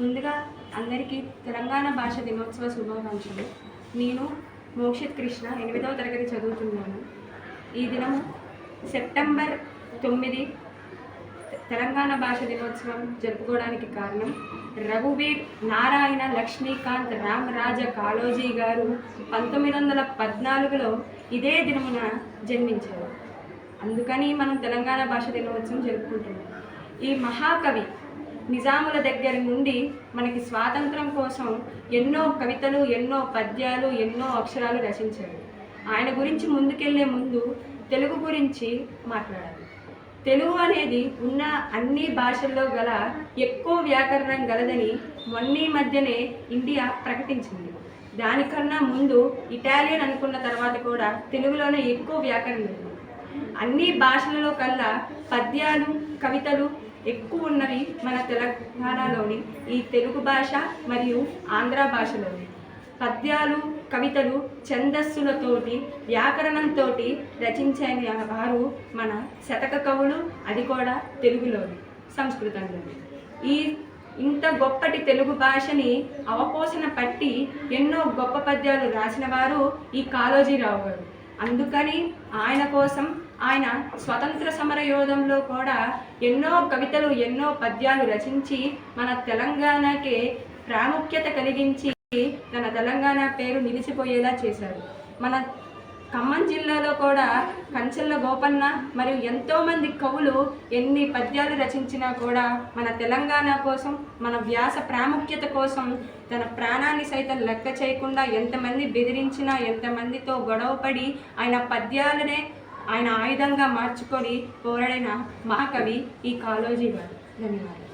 ముందుగా అందరికీ తెలంగాణ భాష దినోత్సవ శుభాకాంక్షలు. నేను మోక్షిత్ కృష్ణ ఎనిమిదవ తరగతి చదువుతున్నాను. ఈ దినము సెప్టెంబర్ తొమ్మిది తెలంగాణ భాష దినోత్సవం జరుపుకోవడానికి కారణం రఘువీర్ నారాయణ లక్ష్మీకాంత్ రామరాజ కాళోజీ గారు పంతొమ్మిది వందల పద్నాలుగులో ఇదే దినమున జన్మించారు. అందుకని మనం తెలంగాణ భాష దినోత్సవం జరుపుకుంటున్నాం. ఈ మహాకవి నిజాముల దగ్గర నుండి మనకి స్వాతంత్రం కోసం ఎన్నో కవితలు ఎన్నో పద్యాలు ఎన్నో అక్షరాలు రచించారు ఆయన గురించి ముందుకెళ్ళే ముందు తెలుగు గురించి మాట్లాడాలి. తెలుగు అనేది ఉన్న అన్ని భాషల్లో గల ఎక్కువ వ్యాకరణం గలదని మొన్నీ మధ్యనే ఇండియా ప్రకటించింది. దానికన్నా ముందు ఇటాలియన్ అనుకున్న తర్వాత కూడా తెలుగులోనే ఎక్కువ వ్యాకరణం ఉంది. అన్ని భాషలలో కల్లా పద్యాలు కవితలు ఎక్కువ ఉన్నవి మన తెలంగాణలోని ఈ తెలుగు భాష మరియు ఆంధ్ర భాషలోని. పద్యాలు కవితలు ఛందస్సులతోటి వ్యాకరణంతో రచించిన వారు మన శతక కవులు అది కూడా తెలుగులోని సంస్కృతంలోని. ఈ ఇంత గొప్పటి తెలుగు భాషని అవపోసన పట్టి ఎన్నో గొప్ప పద్యాలు రాసిన వారు ఈ కాళోజీరావు గారు. అందుకని ఆయన కోసం ఆయన స్వతంత్ర సమర యోధంలో కూడా ఎన్నో కవితలు ఎన్నో పద్యాలు రచించి మన తెలంగాణకే ప్రాముఖ్యత కలిగించి తన తెలంగాణ పేరు నిలిచిపోయేలా చేశారు. మన జిల్లాలో కూడా కంచెల్ల గోపన్న మరియు ఎంతోమంది కవులు ఎన్ని పద్యాలు రచించినా కూడా మన తెలంగాణ కోసం మన వ్యాస ప్రాముఖ్యత కోసం తన ప్రాణాన్ని సైతం లెక్క చేయకుండా ఎంతమంది బెదిరించినా ఎంతమందితో గొడవపడి ఆయన పద్యాలనే ఆయన ఆయుధంగా మార్చుకొని పోరాడిన మహాకవి ఈ కాలోజీ వారు ధన్యవాదాలు.